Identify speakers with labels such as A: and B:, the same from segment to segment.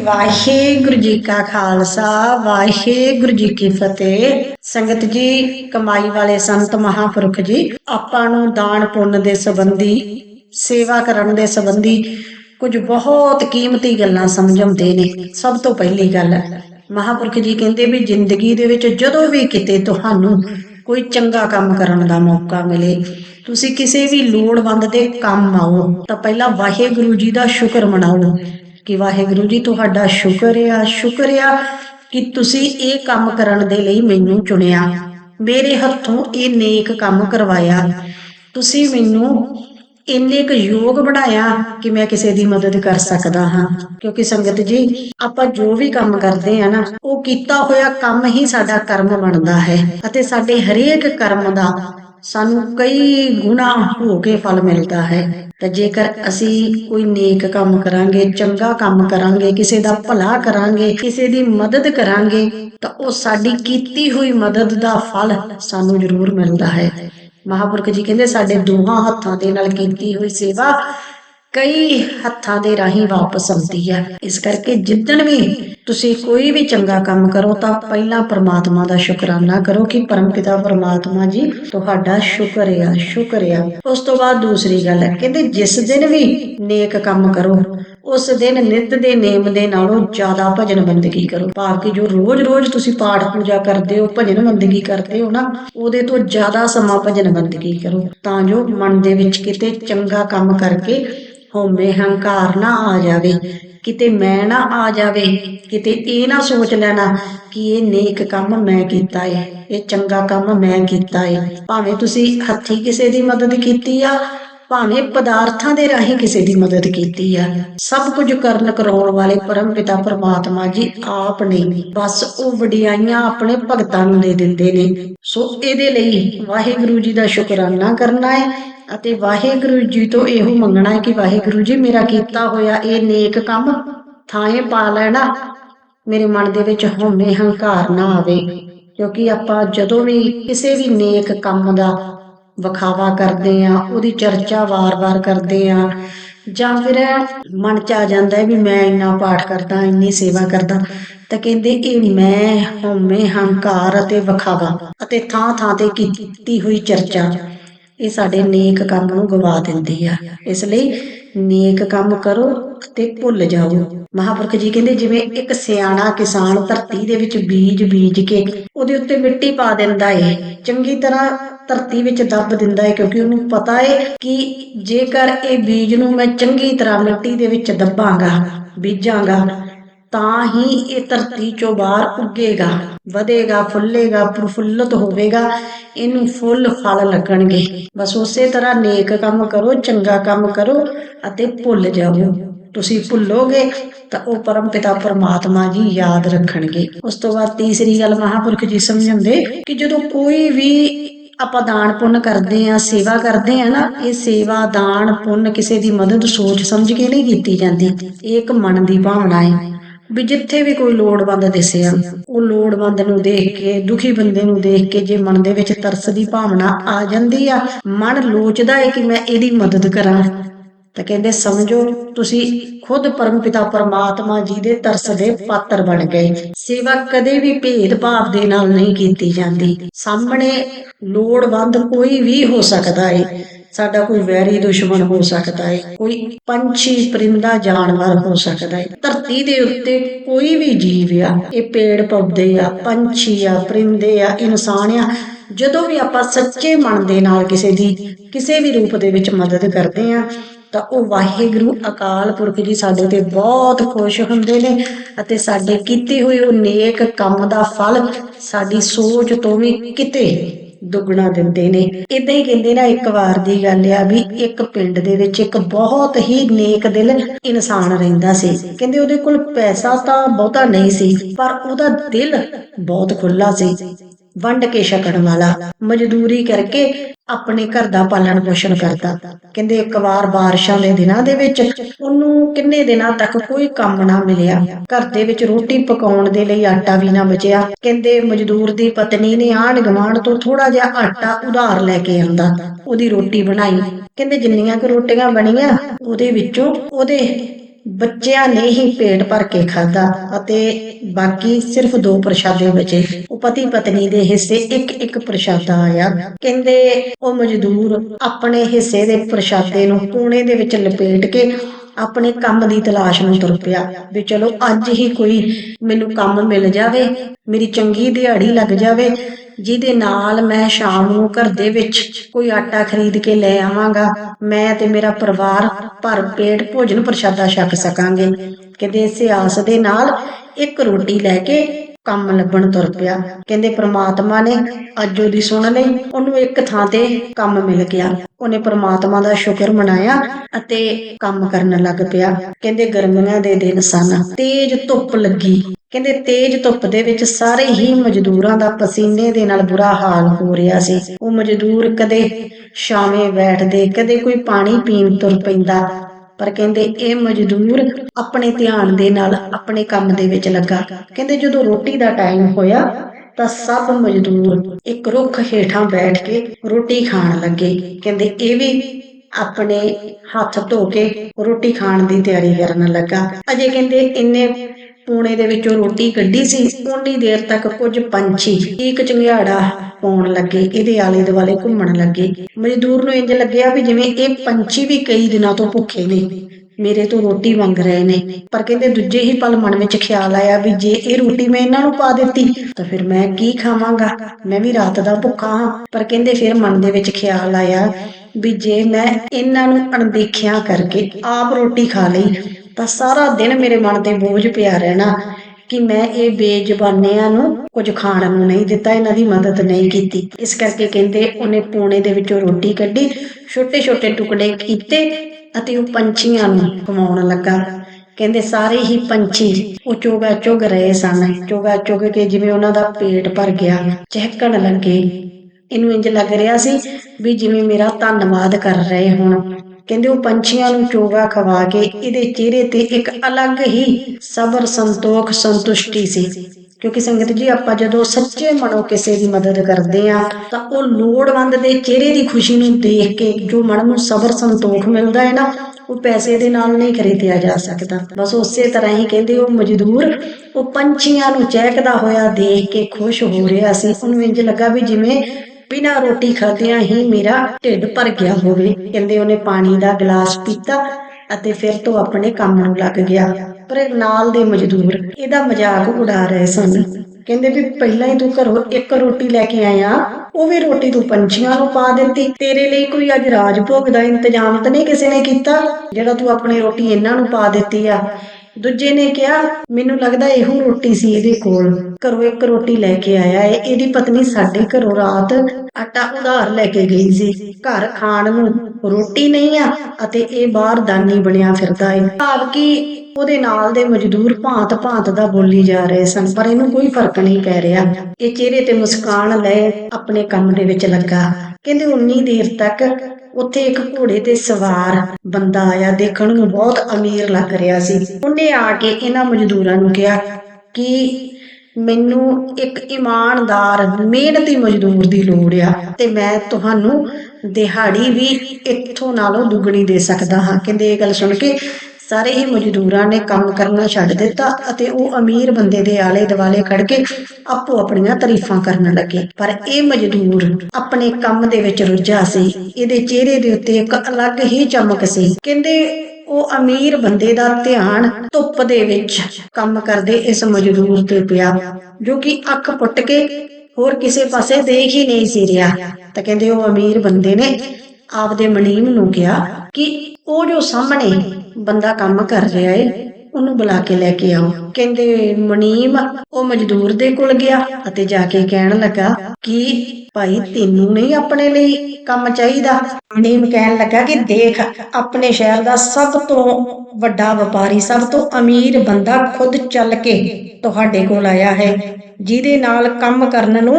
A: ਵਾਹਿਗੁਰੂ ਜੀ ਕਾ ਖਾਲਸਾ, ਵਾਹਿਗੁਰੂ ਜੀ ਕੀ ਫਤਿਹ। ਸੰਗਤ ਜੀ, ਕਮਾਈ ਵਾਲੇ ਸੰਤ ਮਹਾਪੁਰਖ ਜੀ, ਆਪਾਂ ਨੂੰ ਦਾਨ ਪੁੰਨ ਦੇ ਸੰਬੰਧੀ, ਸੇਵਾ ਕਰਨ ਦੇ ਸੰਬੰਧੀ ਕੁਝ ਬਹੁਤ ਕੀਮਤੀ ਗੱਲਾਂ ਸਮਝਾਉਂਦੇ ਨੇ। ਸਭ ਤੋਂ ਪਹਿਲੀ ਗੱਲ, ਮਹਾਪੁਰਖ ਜੀ ਕਹਿੰਦੇ ਵੀ ਜ਼ਿੰਦਗੀ ਦੇ ਵਿੱਚ ਜਦੋਂ ਵੀ ਕਿਤੇ ਤੁਹਾਨੂੰ ਕੋਈ ਚੰਗਾ ਕੰਮ ਕਰਨ ਦਾ ਮੌਕਾ ਮਿਲੇ, ਤੁਸੀਂ ਕਿਸੇ ਵੀ ਲੋੜਵੰਦ ਦੇ ਕੰਮ ਆਓ, ਤਾਂ ਪਹਿਲਾਂ ਵਾਹਿਗੁਰੂ ਜੀ ਦਾ ਸ਼ੁਕਰ ਮਨਾਓ। ਕਿ ਵਾਹਿਗੁਰੂ ਜੀ, ਤੁਹਾਡਾ ਸ਼ੁਕਰ ਆ ਸ਼ੁਕਰ ਆ ਕਿ ਤੁਸੀਂ ਇਹ ਕੰਮ ਕਰਨ ਦੇ ਲਈ ਮੈਨੂੰ ਚੁਣਿਆ। ਮੇਰੇ ਹੱਥੋਂ ਇਹ ਨੇਕ ਕੰਮ ਕਰਵਾਇਆ। ਤੁਸੀਂ ਮੈਨੂੰ ਇੰਨੇ ਕੁ ਯੋਗ ਬਣਾਇਆ ਕਿ ਮੈਂ ਕਿਸੇ ਦੀ ਮਦਦ ਕਰ ਸਕਦਾ ਹਾਂ। ਕਿਉਂਕਿ ਸੰਗਤ ਜੀ, ਆਪਾਂ ਜੋ ਵੀ ਕੰਮ ਕਰਦੇ ਆ ਨਾ, ਉਹ ਕੀਤਾ ਹੋਇਆ ਕੰਮ ਹੀ ਸਾਡਾ ਕਰਮ ਬਣਦਾ ਹੈ ਅਤੇ ਸਾਡੇ ਹਰੇਕ ਕਰਮ ਦਾ ਸਾਨੂੰ ਕਈ ਗੁਣਾ ਹੋ ਕੇ ਫਲ ਮਿਲਦਾ ਹੈ। ਤਾਂ ਜੇਕਰ ਅਸੀਂ ਕੋਈ ਨੇਕ ਕੰਮ ਕਰਾਂਗੇ, ਚੰਗਾ ਕੰਮ ਕਰਾਂਗੇ, ਕਿਸੇ ਦਾ ਭਲਾ ਕਰਾਂਗੇ, ਕਿਸੇ ਦੀ ਮਦਦ ਕਰਾਂਗੇ, ਤਾਂ ਉਹ ਸਾਡੀ ਕੀਤੀ ਹੋਈ ਮਦਦ ਦਾ ਫਲ ਸਾਨੂੰ ਜ਼ਰੂਰ ਮਿਲਦਾ ਹੈ। ਮਹਾਪੁਰਖ ਜੀ ਕਹਿੰਦੇ, ਸਾਡੇ ਦੋਹਾਂ ਹੱਥਾਂ ਦੇ ਨਾਲ ਕੀਤੀ ਹੋਈ ਸੇਵਾ ਕਈ ਹੱਥਾਂ ਦੇ ਰਾਹੀਂ ਵਾਪਸ ਆਉਂਦੀ ਹੈ। ਇਸ ਕਰਕੇ ਜਿੱਦਣ ਵੀ ਤੁਸੀਂ ਕੋਈ ਵੀ ਚੰਗਾ ਕੰਮ ਕਰੋ ਤਾਂ ਪਹਿਲਾਂ ਪ੍ਰਮਾਤਮਾ ਦਾ ਸ਼ੁਕਰਾਨਾ ਕਰੋ ਕਿ ਪਰਮਪਿਤਾ ਪ੍ਰਮਾਤਮਾ ਜੀ ਤੁਹਾਡਾ ਸ਼ੁਕਰ ਆ ਸ਼ੁਕਰ ਆ। ਉਸ ਤੋਂ ਬਾਅਦ ਦੂਸਰੀ ਗੱਲ ਹੈ, ਕਹਿੰਦੇ ਜਿਸ ਦਿਨ ਵੀ ਨੇਕ ਕੰਮ ਕਰੋ, ਉਸ ਦਿਨ ਨਿਤ ਦੇ ਨੇਮ ਦੇ ਨਾਲੋਂ ਜ਼ਿਆਦਾ ਭਜਨ ਬੰਦਗੀ ਕਰੋ। ਭਾਵ ਕਿ ਜੋ ਰੋਜ਼-ਰੋਜ਼ ਤੁਸੀਂ ਪਾਠ ਪੂਜਾ ਕਰਦੇ ਹੋ, ਭਜਨ ਬੰਦਗੀ ਕਰਦੇ ਹੋ ਨਾ, ਉਹਦੇ ਤੋਂ ਜ਼ਿਆਦਾ ਸਮਾਂ ਭਜਨ ਬੰਦਗੀ ਕਰੋ। ਤਾਂ ਜੋ ਮਨ ਦੇ ਵਿੱਚ ਕਿਤੇ ਚੰਗਾ ਕੰਮ ਕਰਕੇ ਹਉਮੈ ਹੰਕਾਰ ਨਾ ਆ ਜਾਵੇ। ਕਿਤੇ ਮੈਂ ਨਾ ਆ ਜਾਵੇ, ਕਿਤੇ ਇਹ ਨਾ ਸੋਚ ਲੈਣਾ ਕਿ ਇਹ ਨੇਕ ਕੰਮ ਮੈਂ ਕੀਤਾ ਏ, ਇਹ ਚੰਗਾ ਕੰਮ ਮੈਂ ਕੀਤਾ ਏ। ਭਾਵੇਂ ਤੁਸੀਂ ਹੱਥੀ ਕਿਸੇ ਦੀ ਮਦਦ ਕੀਤੀ ਆ, ਭਾਵੇਂ ਪਦਾਰਥਾਂ ਦੇ ਰਾਹੀਂ ਕਿਸੇ ਦੀ ਮਦਦ ਕੀਤੀ ਆ। ਸਭ ਕੁਝ ਕਰਨ ਕਰਾਉਣ ਵਾਲੇ ਪਰਮ ਪਿਤਾ ਪਰਮਾਤਮਾ ਜੀ ਆਪ ਨੇ। ਬਸ ਉਹ ਵਡਿਆਈਆਂ ਆਪਣੇ ਭਗਤਾਂ ਨੂੰ ਦੇ ਦਿੰਦੇ ਨੇ। ਸੋ ਇਹਦੇ ਲਈ ਵਾਹਿਗੁਰੂ ਜੀ ਦਾ ਸ਼ੁਕਰਾਨਾ ਕਰਨਾ ਹੈ ਅਤੇ ਵਾਹਿਗੁਰੂ ਜੀ ਤੋਂ ਇਹੋ ਮੰਗਣਾ ਹੈ ਕਿ ਵਾਹਿਗੁਰੂ ਜੀ, ਮੇਰਾ ਕੀਤਾ ਹੋਇਆ ਇਹ ਨੇਕ ਕੰਮ ਥਾਂਏ ਪਾ ਲੈਣਾ। ਮੇਰੇ ਮਨ ਦੇ ਵਿੱਚ ਹਉਮੈ ਹੰਕਾਰ ਨਾ ਆਵੇ, ਕਿਉਂਕਿ ਆਪਾਂ ਜਦੋਂ ਵੀ ਕਿਸੇ ਵੀ ਨੇਕ ਕੰਮ ਦਾ ਵਿਖਾਵਾ ਕਰਦੇ ਆ ਉਹਦੀ ਚਰਚਾ ਵਾਰ-ਵਾਰ ਕਰਦੇ ਆ ਜਾਂ ਫਿਰ ਮਨ ਚ ਆ ਜਾਂਦਾ ਹੈ ਵੀ ਮੈਂ ਇੰਨਾ ਪਾਠ ਕਰਦਾ, ਇੰਨੀ ਸੇਵਾ ਕਰਦਾ, ਤਾਂ ਕਹਿੰਦੇ ਇਹ ਮੈਂ ਹਉਮੈ ਹੰਕਾਰ ਅਤੇ ਵਿਖਾਵਾ ਅਤੇ ਥਾਂ-ਥਾਂ ਤੇ ਕੀਤੀ ਹੋਈ ਚਰਚਾ। ਇਹ ਸਾਡੇ ਨੇਕ ਕੰਮ ਨੂੰ ਗਵਾ ਦਿੰਦੀ ਆ। ਇਸ ਲਈ ਨੇਕ ਕੰਮ ਕਰੋ ਤੇ ਭੁੱਲ ਜਾਓ। ਮਹਾਪੁਰਖ ਜੀ ਕਹਿੰਦੇ ਜਿਵੇਂ ਇੱਕ ਸਿਆਣਾ ਕਿਸਾਨ ਧਰਤੀ ਦੇ ਵਿੱਚ ਬੀਜ ਬੀਜ ਕੇ ਉਹਦੇ ਉੱਤੇ ਮਿੱਟੀ ਪਾ ਦਿੰਦਾ ਏ, ਚੰਗੀ ਤਰ੍ਹਾਂ ਧਰਤੀ ਵਿੱਚ ਦੱਬ ਦਿੰਦਾ ਏ, ਕਿਉਂਕਿ ਉਹਨੂੰ ਪਤਾ ਏ ਕਿ ਜੇਕਰ ਇਹ ਬੀਜ ਨੂੰ ਮੈਂ ਚੰਗੀ ਤਰ੍ਹਾਂ ਮਿੱਟੀ ਦੇ ਵਿੱਚ ਦੱਬਾਂਗਾ, ਬੀਜਾਂਗਾ ਤਾਂ ਹੀ ਇਹ ਧਰਤੀ ਚੋਂ ਬਾਹਰ ਉੱਗੇਗਾ, ਵਧੇਗਾ, ਫੁੱਲੇਗਾ, ਪ੍ਰਫੁੱਲਤ ਹੋਵੇਗਾ, ਇਹਨੂੰ ਫੁੱਲ ਫਲ ਲੱਗਣਗੇ। ਬਸ ਉਸੇ ਤਰ੍ਹਾਂ ਨੇਕ ਕੰਮ ਕਰੋ, ਚੰਗਾ ਕੰਮ ਕਰੋ ਅਤੇ ਭੁੱਲ ਜਾਓ। ਤੁਸੀਂ ਭੁੱਲੋਗੇ ਤਾਂ ਉਹ ਪਰਮ ਪਿਤਾ ਪਰਮਾਤਮਾ ਜੀ ਯਾਦ ਰੱਖਣਗੇ। ਉਸ ਤੋਂ ਬਾਅਦ ਤੀਸਰੀ ਗੱਲ ਮਹਾਪੁਰਖ ਜੀ ਸਮਝਾਉਂਦੇ ਕਿ ਜਦੋਂ ਕੋਈ ਵੀ ਆਪਾਂ ਦਾਨ ਪੁੰਨ ਕਰਦੇ ਆ ਸੇਵਾ ਕਰਦੇ ਆ ਨਾ, ਇਹ ਸੇਵਾ, ਦਾਨ, ਪੁੰਨ ਕਿਸੇ ਦੀ ਮਦਦ, ਸੋਚ ਸਮਝ ਕੇ ਨਹੀਂ ਕੀਤੀ ਜਾਂਦੀ। ਇਹ ਇੱਕ ਮਨ ਦੀ ਭਾਵਨਾ ਹੈ। ਵੀ ਜਿੱਥੇ ਵੀ ਕੋਈ ਲੋੜਵੰਦ ਦਿਸਿਆ, ਉਹ ਲੋੜਵੰਦ ਨੂੰ ਦੇਖ ਕੇ, ਦੁਖੀ ਬੰਦੇ ਨੂੰ ਦੇਖ ਕੇ ਜੇ ਮਨ ਦੇ ਵਿੱਚ ਤਰਸ ਦੀ ਭਾਵਨਾ ਆ ਜਾਂਦੀ ਆ, ਮਨ ਲੋਚਦਾ ਹੈ ਕਿ ਮੈਂ ਇਹਦੀ ਮਦਦ ਕਰਾਂ। ਤਾਂ ਕਹਿੰਦੇ, ਸਮਝੋ, ਤੁਸੀਂ ਖੁਦ ਪਰਮਪਿਤਾ ਪਰਮਾਤਮਾ ਜੀ ਦੇ ਤਰਸ ਦੇ ਪਾਤਰ ਬਣ ਗਏ। ਸੇਵਾ ਕਦੇ ਵੀ ਭੇਦ ਭਾਵ ਦੇ ਨਾਲ ਨਹੀਂ ਕੀਤੀ ਜਾਂਦੀ। ਸਾਹਮਣੇ ਲੋੜਵੰਦ ਕੋਈ ਵੀ ਹੋ ਸਕਦਾ ਹੈ ਸਾਡਾ ਕੋਈ ਵੈਰੀ ਦੁਸ਼ਮਣ ਹੋ ਸਕਦਾ ਹੈ, ਕੋਈ ਪੰਛੀ ਪਰਿੰਦਾ ਜਾਨਵਰ ਹੋ ਸਕਦਾ ਹੈ। ਧਰਤੀ ਦੇ ਉੱਤੇ ਕੋਈ ਵੀ ਜੀਵ ਆ, ਇਹ ਪੇੜ ਪੌਦੇ ਆ, ਪੰਛੀ ਆ, ਪਰਿੰਦੇ ਆ, ਇਨਸਾਨ ਆ, ਜਦੋਂ ਵੀ ਆਪਾਂ ਸੱਚੇ ਮਨ ਦੇ ਨਾਲ ਕਿਸੇ ਦੀ, ਕਿਸੇ ਵੀ ਰੂਪ ਦੇ ਵਿੱਚ ਮਦਦ ਕਰਦੇ ਆ, ਤਾਂ ਉਹ ਵਾਹਿਗੁਰੂ ਅਕਾਲ ਪੁਰਖ ਜੀ ਸਾਡੇ ਤੇ ਬਹੁਤ ਖੁਸ਼ ਹੁੰਦੇ ਨੇ ਅਤੇ ਸਾਡੇ ਕੀਤੇ ਹੋਏ ਉਹ ਨੇਕ ਕੰਮ ਦਾ ਫਲ ਸਾਡੀ ਸੋਚ ਤੋਂ ਵੀ ਕਿਤੇ ਦੁੱਗਣਾ ਦਿੰਦੇ ਨੇ। ਇਦਾਂ ਹੀ ਕਹਿੰਦੇ ਨਾ ਇੱਕ ਵਾਰ ਦੀ ਗੱਲ ਆ ਵੀ ਇੱਕ ਪਿੰਡ ਦੇ ਵਿੱਚ ਇੱਕ ਬਹੁਤ ਹੀ ਨੇਕ ਦਿਲ ਇਨਸਾਨ ਰਹਿੰਦਾ ਸੀ। ਕਹਿੰਦੇ ਉਹਦੇ ਕੋਲ ਪੈਸਾ ਤਾਂ ਬਹੁਤਾ ਨਹੀਂ ਸੀ, ਪਰ ਉਹਦਾ ਦਿਲ ਬਹੁਤ ਖੁੱਲਾ ਸੀ। ਵੰਡ ਕੇ ਛਕਣ ਵਾਲਾ, ਮਜ਼ਦੂਰੀ ਕਰਕੇ ਆਪਣੇ ਘਰ ਦਾ ਪਾਲਣ ਪੋਸ਼ਣ ਕਰਦਾ। ਕਹਿੰਦੇ ਇੱਕ ਵਾਰ ਬਾਰਿਸ਼ਾਂ ਦੇ ਦਿਨਾਂ ਦੇ ਵਿੱਚ ਉਹਨੂੰ ਕਿੰਨੇ ਦਿਨਾਂ ਤੱਕ ਕੋਈ ਕੰਮ ਨਾ ਮਿਲਿਆ। ਘਰ ਦੇ ਵਿੱਚ ਰੋਟੀ ਪਕਾਉਣ ਦੇ ਲਈ ਆਟਾ ਵੀ ਨਾ ਬਚਿਆ। ਕਹਿੰਦੇ ਮਜ਼ਦੂਰ ਦੀ ਪਤਨੀ ਨੇ ਆਂਢ ਗੁਆਂਢ ਤੋਂ ਥੋੜਾ ਜਿਹਾ ਆਟਾ ਉਧਾਰ ਲੈ ਕੇ ਆਂਦਾ। ਉਹਦੀ ਰੋਟੀ ਬਣਾਈ। ਕਹਿੰਦੇ ਜਿੰਨੀਆਂ ਕੁ ਰੋਟੀਆਂ ਬਣੀਆਂ, ਉਹਦੇ ਵਿੱਚੋਂ ਉਹਦੇ ਬੱਚਿਆਂ ਨੇ ਹੀ ਪੇਟ ਭਰ ਕੇ ਖਾਧਾ ਅਤੇ ਬਾਕੀ ਸਿਰਫ ਦੋ ਪ੍ਰਸ਼ਾਦੇ ਬਚੇ। ਉਹ ਪਤੀ ਪਤਨੀ ਦੇ ਹਿੱਸੇ ਇੱਕ ਇੱਕ ਪ੍ਰਸ਼ਾਦਾ ਆਇਆ। ਕਹਿੰਦੇ, ਉਹ ਮਜ਼ਦੂਰ ਆਪਣੇ ਹਿੱਸੇ ਦੇ ਪ੍ਰਸ਼ਾਦੇ ਨੂੰ ਪੂਣੇ ਦੇ ਵਿੱਚ ਲਪੇਟ ਕੇ ਆਪਣੇ ਕੰਮ ਦੀ ਤਲਾਸ਼ ਨੂੰ ਤੁਰ ਪਿਆ। ਵੀ ਚਲੋ ਅੱਜ ਹੀ ਕੋਈ ਮੈਨੂੰ ਕੰਮ ਮਿਲ ਜਾਵੇ, ਮੇਰੀ ਚੰਗੀ ਦਿਹਾੜੀ ਲੱਗ ਜਾਵੇ ਜਿਹਦੇ ਨਾਲ ਮੈਂ ਸ਼ਾਮ ਨੂੰ ਘਰ ਦੇ ਵਿੱਚ ਕੋਈ ਆਟਾ ਖਰੀਦ ਕੇ ਲੈ ਆਵਾਂਗਾ, ਮੈਂ ਤੇ ਮੇਰਾ ਪਰਿਵਾਰ ਭਰ ਪੇਟ ਭੋਜਨ ਪ੍ਰਸ਼ਾਦਾ ਛਕ ਸਕਾਂਗੇ। ਕਹਿੰਦੇ ਇਸੇ ਆਸ ਦੇ ਨਾਲ ਇੱਕ ਰੋਟੀ ਲੈ ਕੇ ਕੰਮ ਲੱਭਣ ਤੁਰ ਪਿਆ। ਕਹਿੰਦੇ ਪ੍ਰਮਾਤਮਾ ਨੇ ਅੱਜ ਉਹਦੀ ਸੁਣ ਲਈ, ਉਹਨੂੰ ਇੱਕ ਥਾਂ ਤੇ ਕੰਮ ਮਿਲ ਗਿਆ। ਉਹਨੇ ਪ੍ਰਮਾਤਮਾ ਦਾ ਸ਼ੁਕਰ ਮਨਾਇਆ ਅਤੇ ਕੰਮ ਕਰਨ ਲੱਗ ਪਿਆ। ਕਹਿੰਦੇ ਗਰਮੀਆਂ ਦੇ ਦਿਨ ਸਨ, ਤੇਜ਼ ਧੁੱਪ ਲੱਗੀ। ਕਹਿੰਦੇ ਤੇਜ਼ ਧੁੱਪ ਦੇ ਵਿੱਚ ਸਾਰੇ ਹੀ ਮਜ਼ਦੂਰਾਂ ਦਾ ਪਸੀਨੇ ਦੇ ਨਾਲ ਬੁਰਾ ਹਾਲ ਹੋ ਰਿਹਾ ਸੀ। ਉਹ ਮਜ਼ਦੂਰ ਕਦੇ ਛਾਵੇਂ ਬੈਠਦੇ, ਕਦੇ ਕੋਈ ਪਾਣੀ ਪੀਣ ਤੁਰ ਪੈਂਦਾ। ਪਰ ਕਹਿੰਦੇ ਇਹ ਮਜ਼ਦੂਰ ਆਪਣੇ ਧਿਆਨ ਦੇ ਨਾਲ ਆਪਣੇ ਕੰਮ ਦੇ ਵਿੱਚ ਲੱਗਾ। ਕਹਿੰਦੇ ਜਦੋਂ ਰੋਟੀ ਦਾ ਟਾਈਮ ਹੋਇਆ ਤਾਂ ਸਭ ਮਜ਼ਦੂਰ ਇੱਕ ਰੁੱਖ ਹੇਠਾਂ ਬੈਠ ਕੇ ਰੋਟੀ ਖਾਣ ਲੱਗੇ। ਕਹਿੰਦੇ ਇਹ ਵੀ ਆਪਣੇ ਹੱਥ ਧੋ ਕੇ ਰੋਟੀ ਖਾਣ ਦੀ ਤਿਆਰੀ ਕਰਨ ਲੱਗਾ। ਅਜੇ ਕਹਿੰਦੇ ਇੰਨੇ ਪੂਣੇ ਦੇ ਵਿੱਚੋਂ ਰੋਟੀ ਕੱਢੀ ਸੀ। ਉਨੀ ਦੇਰ ਤੱਕ ਕੁਝ ਪੰਛੀ ਇੱਕ ਚੰਗਿਆੜਾ ਪਾਉਣ ਲੱਗੇ। ਇਹਦੇ ਆਲੇ ਦੁਆਲੇ ਘੁੰਮਣ ਲੱਗੇ। ਮਜ਼ਦੂਰ ਨੂੰ ਇੰਜ ਲੱਗਿਆ ਵੀ ਜਿਵੇਂ ਇਹ ਪੰਛੀ ਵੀ ਕਈ ਦਿਨਾਂ ਤੋਂ ਭੁੱਖੇ ਨੇ। ਮੇਰੇ ਤੋਂ ਰੋਟੀ ਮੰਗ ਰਹੇ ਨੇ। ਪਰ ਕਹਿੰਦੇ ਦੂਜੇ ਹੀ ਪਲ ਮਨ ਵਿੱਚ ਖਿਆਲ ਆਇਆ ਵੀ ਜੇ ਇਹ ਰੋਟੀ ਮੈਂ ਇਹਨਾਂ ਨੂੰ ਪਾ ਦਿੱਤੀ, ਤਾਂ ਫਿਰ ਮੈਂ ਕੀ ਖਾਵਾਂਗਾ? ਮੈਂ ਵੀ ਰਾਤ ਦਾ ਭੁੱਖਾ ਹਾਂ। ਪਰ ਕਹਿੰਦੇ ਫਿਰ ਮਨ ਦੇ ਵਿੱਚ ਖਿਆਲ ਆਇਆ ਵੀ ਜੇ ਮੈਂ ਇਹਨਾਂ ਨੂੰ ਅਣਦੇਖਿਆ ਕਰਕੇ ਆਪ ਰੋਟੀ ਖਾ ਲਈ ਤਾਂ ਸਾਰਾ ਦਿਨ ਮੇਰੇ ਮਨ ਤੇ ਬੋਝ ਪਿਆ ਰਹਿਣਾ ਕਿ ਮੈਂ ਇਹ ਬੇਜ਼ਬਾਨਿਆਂ ਨੂੰ ਕੁਝ ਖਾਣ ਨੂੰ ਨਹੀਂ ਦਿੱਤਾ, ਇਹਨਾਂ ਦੀ ਮਦਦ ਨਹੀਂ ਕੀਤੀ। ਇਸ ਕਰਕੇ ਕਹਿੰਦੇ ਉਹਨੇ ਪੂਣੇ ਦੇ ਵਿੱਚੋਂ ਰੋਟੀ ਕੱਢੀ ਛੋਟੇ ਛੋਟੇ ਟੁਕੜੇ ਕੀਤੇ ਅਤੇ ਉਹ ਪੰਛੀਆਂ ਨੂੰ ਖਵਾਉਣ ਲੱਗਾ। ਕਹਿੰਦੇ ਸਾਰੇ ਹੀ ਪੰਛੀ ਉਹ ਚੋਗਾ ਚੁਗ ਰਹੇ ਸਨ। ਚੋਗਾ ਚੁਗ ਕੇ ਜਿਵੇਂ ਉਹਨਾਂ ਦਾ ਪੇਟ ਭਰ ਗਿਆ, ਚਹਿਕਣ ਲੱਗੇ। ਇਹਨੂੰ ਇੰਜ ਲੱਗ ਰਿਹਾ ਸੀ ਵੀ ਜਿਵੇਂ ਮੇਰਾ ਧੰਨਵਾਦ ਕਰ ਰਹੇ ਹੋਣ। ਕਹਿੰਦੇ ਉਹ ਪੰਛੀਆਂ ਨੂੰ ਚੋਗਾ ਖਵਾ ਕੇ ਇਹਦੇ ਚਿਹਰੇ ਤੇ ਇੱਕ ਅਲੱਗ ਹੀ ਸਬਰ, ਸੰਤੋਖ, ਸੰਤੁਸ਼ਟੀ ਸੀ। ਕਿਉਂਕਿ ਸੰਗਤ ਜੀ, ਆਪਾਂ ਜਦੋਂ ਸੱਚੇ ਮਨੋਂ ਕਿਸੇ ਦੀ ਮਦਦ ਕਰਦੇ ਆ ਤਾਂ ਉਹ ਲੋੜਵੰਦ ਦੇ ਚਿਹਰੇ ਦੀ ਖੁਸ਼ੀ ਨੂੰ ਦੇਖ ਕੇ ਜੋ ਮਨ ਨੂੰ ਸਬਰ, ਸੰਤੋਖ ਮਿਲਦਾ ਹੈ ਨਾ, ਉਹ ਪੈਸੇ ਦੇ ਨਾਲ ਨਹੀਂ ਖਰੀਦਿਆ ਜਾ ਸਕਦਾ। ਬਸ ਉਸੇ ਤਰ੍ਹਾਂ ਹੀ ਕਹਿੰਦੇ ਉਹ ਮਜ਼ਦੂਰ, ਉਹ ਪੰਛੀਆਂ ਨੂੰ ਚਹਿਕਦਾ ਹੋਇਆ ਦੇਖ ਕੇ ਖੁਸ਼ ਹੋ ਰਿਹਾ ਸੀ। ਉਹਨੂੰ ਇੰਜ ਲੱਗਾ ਵੀ ਜਿਵੇਂ ਬਿਨਾਂ ਰੋਟੀ ਖਾਦਿਆਂ ਹੀ ਮੇਰਾ ਢਿੱਡ ਭਰ ਗਿਆ ਹੋਵੇ। ਕਹਿੰਦੇ ਉਹਨੇ ਪਾਣੀ ਦਾ ਗਲਾਸ ਪੀਤਾ ਅਤੇ ਫਿਰ ਤੋਂ ਆਪਣੇ ਕੰਮ ਨੂੰ ਲੱਗ ਗਿਆ। ਪਰ ਨਾਲ ਦੇ ਮਜ਼ਦੂਰ ਇਹਦਾ ਮਜ਼ਾਕ ਉਡਾ ਰਹੇ ਸਨ। ਕਹਿੰਦੇ ਵੀ ਪਹਿਲਾਂ ਹੀ ਤੂੰ ਘਰੋਂ ਇੱਕ ਰੋਟੀ ਲੈ ਕੇ ਆਇਆ, ਉਹ ਵੀ ਰੋਟੀ ਤੂੰ ਪੰਛੀਆਂ ਨੂੰ ਪਾ ਦਿੱਤੀ। ਤੇਰੇ ਲਈ ਕੋਈ ਅੱਜ ਰਾਜ ਭੋਗ ਦਾ ਇੰਤਜ਼ਾਮ ਤਾਂ ਨਹੀਂ ਕਿਸੇ ਨੇ ਕੀਤਾ? ਜਿਹੜਾ ਤੂੰ ਆਪਣੀ ਰੋਟੀ ਇਹਨਾਂ ਨੂੰ ਪਾ ਦਿੱਤੀ ਆ। ਦੂਜੇ ਨੇ ਕਿਹਾ, ਮੈਨੂੰ ਲੱਗਦਾ ਇਹੋ ਰੋਟੀ ਸੀ ਇਹਦੇ ਕੋਲ। ਘਰੋਂ ਇੱਕ ਰੋਟੀ ਲੈ ਕੇ ਆਇਆ ਏ। ਇਹਦੀ ਪਤਨੀ ਸਾਡੇ ਘਰੋਂ ਰਾਤ ਆਟਾ ਉਧਾਰ ਲੈ ਕੇ ਗਈ ਸੀ। ਘਰ ਖਾਣ ਨੂੰ ਰੋਟੀ ਨਹੀਂ ਆ ਅਤੇ ਇਹ ਬਾਹਰ ਦਾਨੀ ਬਣਿਆ ਫਿਰਦਾ ਏ। ਭਾਵ ਕਿ ਉਹਦੇ ਨਾਲ ਦੇ ਮਜ਼ਦੂਰ ਭਾਂਤ ਭਾਂਤ ਦਾ ਬੋਲੀ ਜਾ ਰਹੇ ਸਨ, ਪਰ ਇਹਨੂੰ ਕੋਈ ਫ਼ਰਕ ਨਹੀਂ ਪੈ ਰਿਹਾ। ਇਹ ਚਿਹਰੇ ਤੇ ਮੁਸਕਾਨ ਲੈ ਆਪਣੇ ਕੰਮ ਦੇ ਵਿੱਚ ਲੱਗਾ। ਕਹਿੰਦੇ ਉਨੀ ਦੇਰ ਤੱਕ ਉੱਥੇ ਇੱਕ ਘੋੜੇ ਤੇ ਸਵਾਰ ਬੰਦਾ ਆਇਆ, ਦੇਖਣ ਨੂੰ ਬਹੁਤ ਅਮੀਰ ਲੱਗ ਰਿਹਾ ਸੀ। ਉਹਨੇ ਆ ਕੇ ਇਹਨਾਂ ਮਜ਼ਦੂਰਾਂ ਨੂੰ ਕਿਹਾ ਕਿ ਮੈਨੂੰ ਇੱਕ ਇਮਾਨਦਾਰ, ਮਿਹਨਤੀ ਮਜ਼ਦੂਰ ਦੀ ਲੋੜ ਆ ਤੇ ਮੈਂ ਤੁਹਾਨੂੰ ਦਿਹਾੜੀ ਵੀ ਇੱਥੋਂ ਨਾਲੋਂ ਦੁੱਗਣੀ ਦੇ ਸਕਦਾ ਹਾਂ। ਕਹਿੰਦੇ ਇਹ ਗੱਲ ਸੁਣ ਕੇ ਸਾਰੇ ਹੀ ਮਜ਼ਦੂਰਾਂ ਨੇ ਕੰਮ ਕਰਨਾ ਛੱਡ ਦਿੱਤਾ ਅਤੇ ਉਹ ਅਮੀਰ ਬੰਦੇ ਦੇ ਆਲੇ ਦੁਆਲੇ ਖੜ ਕੇ ਆਪੋ ਆਪਣੀਆਂ ਤਾਰੀਫਾਂ ਕਰਨ ਲੱਗੇ। ਪਰ ਇਹ ਮਜ਼ਦੂਰ ਆਪਣੇ ਕੰਮ ਦੇ ਵਿੱਚ ਰੁੱਝਾ ਸੀ। ਇਹਦੇ ਚਿਹਰੇ ਦੇ ਉੱਤੇ ਇੱਕ ਅਲੱਗ ਹੀ ਚਮਕ ਸੀ। ਕਹਿੰਦੇ ਉਹ ਅਮੀਰ ਬੰਦੇ ਦਾ ਧਿਆਨ ਧੁੱਪ ਦੇ ਵਿੱਚ ਕੰਮ ਕਰਦੇ ਇਸ ਮਜ਼ਦੂਰ ਤੇ ਪਿਆ, ਜੋ ਕਿ ਅੱਖ ਪੁੱਟ ਕੇ ਹੋਰ ਕਿਸੇ ਪਾਸੇ ਦੇਖ ਹੀ ਨਹੀਂ ਸੀ ਰਿਹਾ। ਤਾਂ ਕਹਿੰਦੇ ਉਹ ਅਮੀਰ ਬੰਦੇ ਨੇ ਆਪਦੇ ਮਲੀਮ ਨੂੰ ਕਿਹਾ ਕਿ ਉਹ ਜੋ ਸਾਹਮਣੇ ਬੰਦਾ ਕੰਮ ਕਰ ਰਿਹਾ ਏ ਉਹਨੂੰ ਬੁਲਾ ਕੇ ਲੈ ਕੇ ਆਓ। ਕਹਿੰਦੇ, ਮਨੀਮ, ਉਹ ਮਜ਼ਦੂਰ ਦੇ ਕੋਲ ਗਿਆ ਅਤੇ ਜਾ ਕੇ ਕਹਿਣ ਲੱਗਾ ਕਿ ਭਾਈ ਤੈਨੂੰ ਨਹੀਂ ਆਪਣੇ ਲਈ ਕੰਮ ਚਾਹੀਦਾ। ਮਨੀਮ ਕਹਿਣ ਲੱਗਾ ਕਿ ਦੇਖ, ਆਪਣੇ ਸ਼ਹਿਰ ਦਾ ਸਭ ਤੋਂ ਵੱਡਾ ਵਪਾਰੀ, ਸਭ ਤੋਂ ਅਮੀਰ ਬੰਦਾ ਖੁਦ ਚੱਲ ਕੇ ਤੁਹਾਡੇ ਕੋਲ ਆਇਆ ਹੈ। ਜਿਹਦੇ ਨਾਲ ਕੰਮ ਕਰਨ ਨੂੰ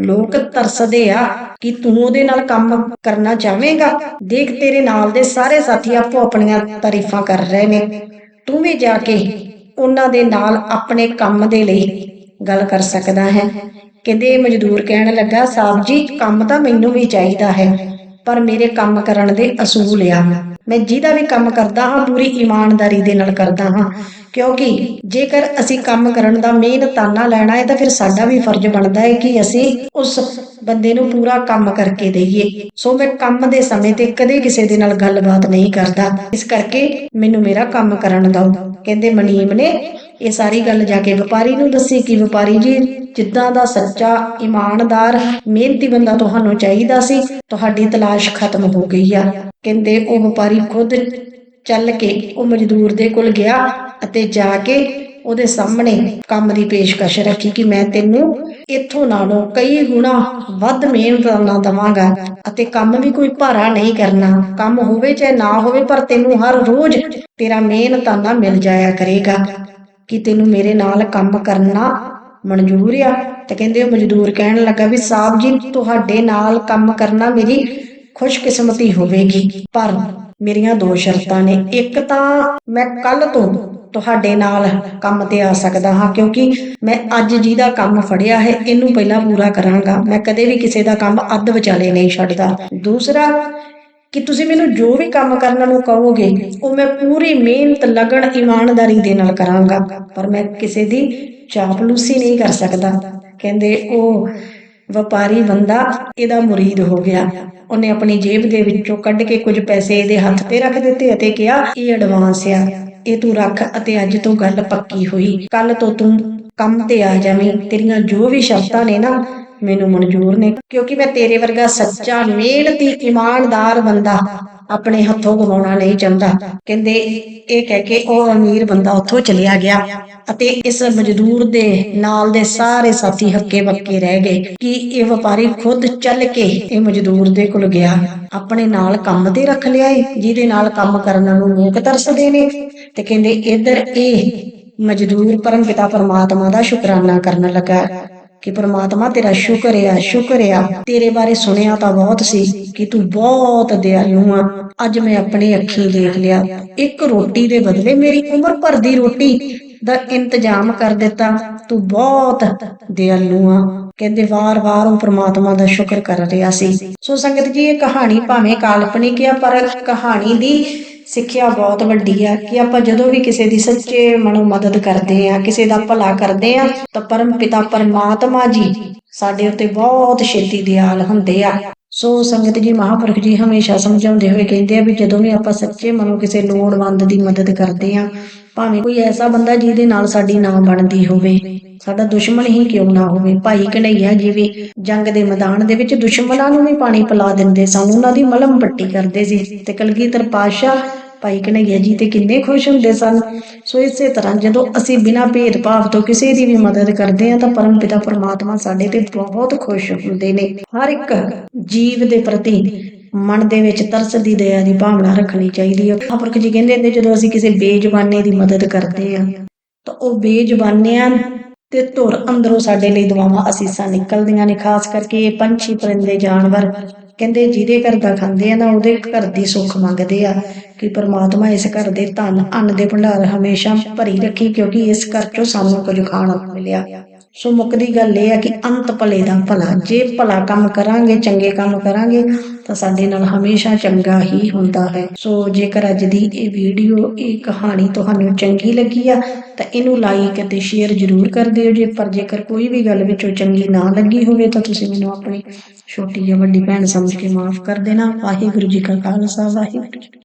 A: ਲੋਕ ਤਰਸਦੇ ਆ ਕਿ ਤੂੰ ਉਹਦੇ ਨਾਲ ਕੰਮ ਕਰਨਾ ਚਾਹਵੇਂਗਾ। ਦੇਖ, ਤੇਰੇ ਨਾਲ ਦੇ ਸਾਰੇ ਸਾਥੀ ਆਪੋ ਆਪਣੀਆਂ ਤਾਰੀਫਾਂ ਕਰ ਰਹੇ ਨੇ। ਤੂੰ ਵੀ ਜਾ ਕੇ ਉਹਨਾਂ ਦੇ ਨਾਲ ਆਪਣੇ ਕੰਮ ਦੇ ਲਈ ਗੱਲ ਕਰ ਸਕਦਾ ਹੈ। ਕਹਿੰਦੇ ਮਜ਼ਦੂਰ ਕਹਿਣ ਲੱਗਾ ਸਾਹਿਬ ਜੀ, ਕੰਮ ਤਾਂ ਮੈਨੂੰ ਵੀ ਚਾਹੀਦਾ ਹੈ, ਪਰ ਮੇਰੇ ਕੰਮ ਕਰਨ ਦੇ ਅਸੂਲ ਆ। ਮੈਂ ਜਿਹਦਾ ਵੀ ਕੰਮ ਕਰਦਾ ਹਾਂ, ਪੂਰੀ ਇਮਾਨਦਾਰੀ ਦੇ ਨਾਲ ਕਰਦਾ ਹਾਂ। ਕਿਉਂਕਿ ਜੇਕਰ ਅਸੀਂ ਕੰਮ ਕਰਨ ਦਾ ਮਿਹਨਤਾਨਾ ਲੈਣਾ ਹੈ, ਤਾਂ ਫਿਰ ਸਾਡਾ ਵੀ ਫਰਜ਼ ਬਣਦਾ ਹੈ ਕਿ ਅਸੀਂ ਉਸ ਬੰਦੇ ਨੂੰ ਪੂਰਾ ਕੰਮ ਕਰਕੇ ਦਈਏ। ਸੋ ਮੈਂ ਕੰਮ ਦੇ ਸਮੇਂ ਤੇ ਕਦੇ ਕਿਸੇ ਦੇ ਨਾਲ ਗੱਲਬਾਤ ਨਹੀਂ ਕਰਦਾ। ਇਸ ਕਰਕੇ ਮੈਨੂੰ ਮੇਰਾ ਕੰਮ ਕਰਨ ਦਿਓ। ਕਹਿੰਦੇ ਮਨੀਮ ਨੇ ਇਹ ਸਾਰੀ ਗੱਲ ਜਾ ਕੇ ਵਪਾਰੀ ਨੂੰ ਦੱਸੀ ਕਿ ਵਪਾਰੀ ਜੀ, ਜਿੱਦਾਂ ਦਾ ਸੱਚਾ ਇਮਾਨਦਾਰ, ਮਿਹਨਤੀ ਬੰਦਾ ਤੁਹਾਨੂੰ ਚਾਹੀਦਾ ਸੀ, ਤੁਹਾਡੀ ਤਲਾਸ਼ ਖਤਮ ਹੋ ਗਈ ਆ। ਕਹਿੰਦੇ ਉਹ ਵਪਾਰੀ ਖੁਦ ਚੱਲ ਕੇ ਉਹ ਮਜ਼ਦੂਰ ਦੇ ਕੋਲ ਗਿਆ ਅਤੇ ਜਾ ਕੇ ਉਹਦੇ ਸਾਹਮਣੇ ਕੰਮ ਦੀ ਪੇਸ਼ਕਸ਼ ਰੱਖੀ ਕਿ ਮੈਂ ਤੈਨੂੰ ਇੱਥੋਂ ਨਾਲੋਂ ਕਈ ਗੁਣਾ ਵੱਧ ਮਿਹਨਤ ਨਾਲ ਦਵਾਂਗਾ ਅਤੇ ਕੰਮ ਵੀ ਕੋਈ ਭਾਰਾ ਨਹੀਂ ਕਰਨਾ। ਕੰਮ ਹੋਵੇ ਚਾਹੇ ਨਾ ਹੋਵੇ, ਪਰ ਤੈਨੂੰ ਹਰ ਰੋਜ਼ ਤੇਰਾ ਮਿਹਨਤਾਨਾ ਮਿਲ ਜਾਇਆ ਕਰੇਗਾ। ਕਿ ਤੈਨੂੰ ਮੇਰੇ ਨਾਲ ਕੰਮ ਕਰਨਾ ਮਨਜ਼ੂਰ ਆ? ਤੇ ਕਹਿੰਦੇ ਉਹ ਮਜ਼ਦੂਰ ਕਹਿਣ ਲੱਗਾ ਵੀ, ਸਾਹਿਬ ਜੀ, ਤੁਹਾਡੇ ਨਾਲ ਕੰਮ ਕਰਨਾ ਮੇਰੀ ਖੁਸ਼ਕਿਸਮਤੀ ਹੋਵੇਗੀ। ਪਰ ਮੇਰੀਆਂ ਦੋ ਸ਼ਰਤਾਂ ਨੇ। ਇੱਕ ਤਾਂ ਮੈਂ ਕੱਲ ਤੋਂ ਤੁਹਾਡੇ ਨਾਲ ਕੰਮ ਤੇ ਆ ਸਕਦਾ ਹਾਂ, ਕਿਉਂਕਿ ਮੈਂ ਅੱਜ ਜਿਹਦਾ ਕੰਮ ਫੜਿਆ ਹੈ, ਇਹਨੂੰ ਪਹਿਲਾਂ ਪੂਰਾ ਕਰਾਂਗਾ। ਮੈਂ ਕਦੇ ਵੀ ਕਿਸੇ ਦਾ ਕੰਮ ਅੱਧ ਵਿਚਾਲੇ ਨਹੀਂ ਛੱਡਦਾ। ਦੂਸਰਾ, ਕਿ ਤੁਸੀਂ ਮੈਨੂੰ ਜੋ ਵੀ ਕੰਮ ਕਰਨ ਨੂੰ ਕਹੋਗੇ, ਉਹ ਮੈਂ ਪੂਰੀ ਮਿਹਨਤ, ਲਗਨ, ਇਮਾਨਦਾਰੀ ਦੇ ਨਾਲ ਕਰਾਂਗਾ। ਪਰ ਮੈਂ ਕਿਸੇ ਦੀ ਚਾਪਲੂਸੀ ਨਹੀਂ ਕਰ ਸਕਦਾ। ਕਹਿੰਦੇ ਉਹ ਵਪਾਰੀ ਬੰਦਾ ਇਹਦਾ ਮੁਰੀਦ ਹੋ ਗਿਆ। ਉਹਨੇ ਆਪਣੀ ਜੇਬ ਦੇ ਵਿੱਚੋਂ ਕੱਢ ਕੇ ਕੁਝ ਪੈਸੇ ਇਹਦੇ ਹੱਥ ਤੇ ਰੱਖ ਦਿੱਤੇ ਅਤੇ ਕਿਹਾ, ਇਹ ਐਡਵਾਂਸ ਆ। ਇਹ ਤੂੰ ਰੱਖ ਅਤੇ ਅੱਜ ਤੋਂ ਗੱਲ ਪੱਕੀ ਹੋਈ। ਕੱਲ ਤੋਂ ਤੂੰ ਕੰਮ ਤੇ ਆ ਜਾਵੇਂ। ਤੇਰੀਆਂ ਜੋ ਵੀ ਸ਼ਰਤਾਂ ਨੇ ਨਾ ਮੈਨੂੰ ਮਨਜ਼ੂਰ ਨੇ ਕਿਉਂਕਿ ਮੈਂ ਤੇਰੇ ਵਰਗਾ ਸੱਚਾ ਮਿਹਨਤੀ ਇਮਾਨਦਾਰ ਬੰਦਾ ਆਪਣੇ ਹੱਥੋਂ ਗਵਾਉਣਾ ਨਹੀਂ ਚਾਹੁੰਦਾ। ਕਹਿੰਦੇ ਇਹ ਕਹਿ ਕੇ ਉਹ ਅਮੀਰ ਬੰਦਾ ਉੱਥੋਂ ਚਲਿਆ ਗਿਆ ਅਤੇ ਇਸ ਮਜ਼ਦੂਰ ਦੇ ਨਾਲ ਦੇ ਸਾਰੇ ਸਾਥੀ ਹੱਕੇ ਬੱਕੇ ਰਹਿ ਗਏ ਕਿ ਇਹ ਵਪਾਰੀ ਖੁਦ ਚੱਲ ਕੇ ਇਹ ਮਜ਼ਦੂਰ ਦੇ ਕੋਲ ਗਿਆ। ਆਪਣੇ ਨਾਲ ਕੰਮ ਤੇ ਰੱਖ ਲਿਆ ਏ, ਜਿਹਦੇ ਨਾਲ ਕੰਮ ਕਰਨ ਨੂੰ ਲੋਕ ਤਰਸਦੇ ਨੇ ਤੇ ਕਹਿੰਦੇ ਇੱਧਰ ਇਹ ਮਜ਼ਦੂਰ ਪਰਮ ਪਿਤਾ ਪਰਮਾਤਮਾ ਦਾ ਸ਼ੁਕਰਾਨਾ ਕਰਨ ਲੱਗਾ। ਕਿ ਪ੍ਰਮਾਤਮਾ ਤੇਰਾ ਸ਼ੁਕਰ ਆ ਸ਼ੁਕਰ ਆ। ਤੇਰੇ ਬਾਰੇ ਸੁਣਿਆ ਤਾਂ ਬਹੁਤ ਸੀ ਕਿ ਤੂੰ ਬਹੁਤ ਦਿਆਲੂ ਆ। ਅੱਜ ਮੈਂ ਆਪਣੇ ਅੱਖੀਂ ਦੇਖ ਲਿਆ। ਇੱਕ ਰੋਟੀ ਦੇ ਬਦਲੇ ਮੇਰੀ ਉਮਰ ਭਰ ਦੀ ਰੋਟੀ ਦਾ ਇੰਤਜ਼ਾਮ ਕਰ ਦਿੱਤਾ। ਤੂੰ ਬਹੁਤ ਦਿਆਲੂ ਆ। ਕਹਿੰਦੇ ਵਾਰ-ਵਾਰ ਉਹ ਪ੍ਰਮਾਤਮਾ ਦਾ ਸ਼ੁਕਰ ਕਰ ਰਿਹਾ ਸੀ। ਸੋ ਸੰਗਤ ਜੀ, ਇਹ ਕਹਾਣੀ ਭਾਵੇਂ ਕਾਲਪਨਿਕ ਆ, ਪਰ ਕਹਾਣੀ ਦੀ ਸਿੱਖਿਆ ਬਹੁਤ ਵੱਡੀ ਆ ਕਿ ਆਪਾਂ ਜਦੋਂ ਵੀ ਕਿਸੇ ਦੀ ਸੱਚੇ ਮਨੋਂ ਮਦਦ ਕਰਦੇ ਆ, ਕਿਸੇ ਦਾ ਭਲਾ ਕਰਦੇ ਆ, ਤਾਂ ਪਰਮ ਪਿਤਾ ਪਰਮਾਤਮਾ ਜੀ ਸਾਡੇ ਉੱਤੇ ਬਹੁਤ ਛੇਤੀ ਦਿਆਲ ਹੁੰਦੇ ਆ। ਸੋ ਸੰਗਤ ਜੀ, ਮਹਾਪੁਰਖ ਜੀ ਹਮੇਸ਼ਾ ਸਮਝਾਉਂਦੇ ਹੋਏ ਕਹਿੰਦੇ ਆ ਵੀ ਜਦੋਂ ਵੀ ਆਪਾਂ ਸੱਚੇ ਮਨੋਂ ਕਿਸੇ ਲੋੜਵੰਦ ਦੀ ਮਦਦ ਕਰਦੇ ਆ, ਭਾਵੇਂ ਕੋਈ ਐਸਾ ਬੰਦਾ ਜਿਹਦੇ ਨਾਲ ਸਾਡੀ ਨਾ ਬਣਦੀ ਹੋਵੇ, ਸਾਡਾ ਦੁਸ਼ਮਣ ਹੀ ਕਿਉਂ ਨਾ ਹੋਵੇ? ਭਾਈ ਕਨਈਆ ਜੀ ਵੀ ਜੰਗ ਦੇ ਮੈਦਾਨ ਦੇ ਵਿੱਚ ਦੁਸ਼ਮਣਾਂ ਨੂੰ ਵੀ ਪਾਣੀ ਪਿਲਾ ਦਿੰਦੇ ਸਨ, ਉਹਨਾਂ ਦੀ ਮਲਮ ਪੱਟੀ ਕਰਦੇ ਸੀ ਤੇ ਕਲਗੀਧਰ ਪਾਤਸ਼ਾਹ ਭਾਈ ਕਨਈਆ ਜੀ ਤੇ ਕਿੰਨੇ ਖੁਸ਼ ਹੁੰਦੇ ਸਨ। ਸੋ ਇਸੇ ਤਰ੍ਹਾਂ ਜਦੋਂ ਅਸੀਂ ਬਿਨਾਂ ਭੇਦਭਾਵ ਤੋਂ ਕਿਸੇ ਦੀ ਵੀ ਮਦਦ ਕਰਦੇ ਹਾਂ ਤਾਂ ਪਰਮ ਪਿਤਾ ਪਰਮਾਤਮਾ ਸਾਡੇ ਤੇ ਬਹੁਤ ਖੁਸ਼ ਹੁੰਦੇ ਨੇ। ਹਰ ਇੱਕ ਜੀਵ ਦੇ ਪ੍ਰਤੀ ਮਨ ਦੇ ਵਿੱਚ ਤਰਸ ਦੀ ਦਇਆ ਦੀ ਭਾਵਨਾ ਰੱਖਣੀ ਚਾਹੀਦੀ ਹੈ। ਮਹਾਂਪੁਰਖ ਜੀ ਕਹਿੰਦੇ ਹੁੰਦੇ ਜਦੋਂ ਅਸੀਂ ਕਿਸੇ ਬੇਜ਼ੁਬਾਨੇ ਦੀ ਮਦਦ ਕਰਦੇ ਹਾਂ, ਤਾਂ ਉਹ ਬੇਜ਼ੁਬਾਨਿਆਂ ਤੇ ਧੁਰ ਅੰਦਰੋਂ ਸਾਡੇ ਲਈ ਦੁਆਵਾਂ ਅਸੀਸਾਂ ਨਿਕਲਦੀਆਂ ਨੇ। ਖਾਸ ਕਰਕੇ ਪੰਛੀ ਪਰਿੰਦੇ ਜਾਨਵਰ, ਕਹਿੰਦੇ ਜਿਹਦੇ ਘਰ ਦਾ ਖਾਂਦੇ ਆ ਨਾ ਉਹਦੇ ਘਰ ਦੀ ਸੁੱਖ ਮੰਗਦੇ ਆ। ਕਿ ਪ੍ਰਮਾਤਮਾ ਇਸ ਘਰ ਦੇ ਧਨ, ਅੰਨ ਦੇ ਭੰਡਾਰ ਹਮੇਸ਼ਾ ਭਰੀ ਰੱਖੀ ਕਿਉਂਕਿ ਇਸ ਘਰ ਚੋਂ ਸਾਨੂੰ ਕੁਝ ਖਾਣ ਨੂੰ ਮਿਲਿਆ। ਸੋ ਮੁੱਕਦੀ ਗੱਲ ਇਹ ਹੈ ਕਿ ਅੰਤ ਭਲੇ ਦਾ ਭਲਾ। ਜੇ ਭਲਾ ਕੰਮ ਕਰਾਂਗੇ, ਚੰਗੇ ਕੰਮ ਕਰਾਂਗੇ, ਤਾਂ ਸਾਡੇ ਨਾਲ ਹਮੇਸ਼ਾ ਚੰਗਾ ਹੀ ਹੁੰਦਾ ਹੈ। ਸੋ ਜੇਕਰ ਅੱਜ ਦੀ ਇਹ ਵੀਡੀਓ, ਇਹ ਕਹਾਣੀ ਤੁਹਾਨੂੰ ਚੰਗੀ ਲੱਗੀ ਆ, ਤਾਂ ਇਹਨੂੰ ਲਾਈਕ ਅਤੇ ਸ਼ੇਅਰ ਜ਼ਰੂਰ ਕਰ ਦਿਓ ਜੇ। ਪਰ ਜੇਕਰ ਕੋਈ ਵੀ ਗੱਲ ਵਿੱਚੋਂ ਚੰਗੀ ਨਾ ਲੱਗੀ ਹੋਵੇ, ਤਾਂ ਤੁਸੀਂ ਮੈਨੂੰ ਆਪਣੀ ਛੋਟੀ ਜਾਂ ਵੱਡੀ ਭੈਣ ਸਮਝ ਕੇ ਮਾਫ ਕਰ ਦੇਣਾ। ਵਾਹਿਗੁਰੂ ਜੀ ਕਾ ਖਾਲਸਾ, ਵਾਹਿਗੁਰੂ ਜੀ